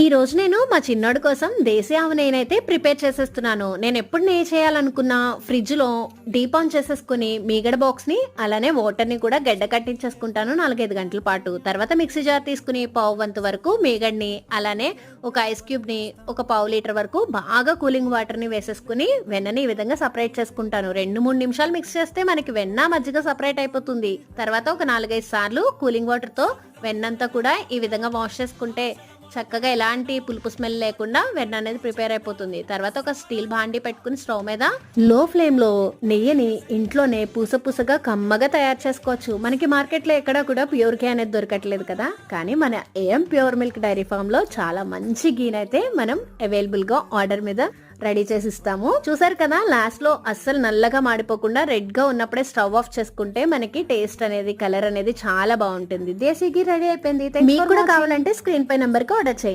ఈ రోజు నేను మా చిన్నోడి కోసం దేశీ ఆవు నేనైతే ప్రిపేర్ చేసేస్తున్నాను. నేను ఎప్పుడు నెయ్యి చేయాలనుకున్నా ఫ్రిడ్జ్లో డీప్ ఆన్ చేసేసుకుని మీగడ బాక్స్ని అలానే వాటర్ని కూడా గడ్డ కట్టించేసుకుంటాను నాలుగైదు గంటల పాటు. తర్వాత మిక్సీ జార్ తీసుకుని పావు వంతు వరకు మీగడ్ని అలానే ఒక ఐస్ క్యూబ్ని ఒక పావు లీటర్ వరకు బాగా కూలింగ్ వాటర్ని వేసేసుకుని వెన్నని ఈ విధంగా సపరేట్ చేసుకుంటాను. రెండు మూడు నిమిషాలు మిక్స్ చేస్తే మనకి వెన్న మజ్జిగ సపరేట్ అయిపోతుంది. తర్వాత ఒక నాలుగైదు సార్లు కూలింగ్ వాటర్తో వెన్నంతా కూడా ఈ విధంగా వాష్ చేసుకుంటే చక్కగా ఎలాంటి పులుపు స్మెల్ లేకుండా వెన్న అనేది ప్రిపేర్ అయిపోతుంది. తర్వాత ఒక స్టీల్ భాండి పెట్టుకుని స్టవ్ మీద లో ఫ్లేమ్లో నెయ్యిని ఇంట్లోనే పూస పూసగా కమ్మగా తయారు చేసుకోవచ్చు. మనకి మార్కెట్లో ఎక్కడా కూడా ప్యూర్ ఘీ అనేది దొరకట్లేదు కదా. కానీ మన ఏఎం ప్యూర్ మిల్క్ డైరీ ఫామ్లో చాలా మంచి గీనైతే మనం అవైలబుల్గా ఆర్డర్ మీద రెడీ చేసి ఇస్తాము. చూసారు కదా లాస్ట్లో అస్సలు నల్లగా మాడిపోకుండా రెడ్గా ఉన్నప్పుడే స్టవ్ ఆఫ్ చేసుకుంటే మనకి టేస్ట్ అనేది కలర్ అనేది చాలా బాగుంటుంది. దేశీ గీ రెడీ అయిపోయింది. మీకు కూడా కావాలంటే స్క్రీన్ పై నంబర్కి ఆర్డర్ చేయండి.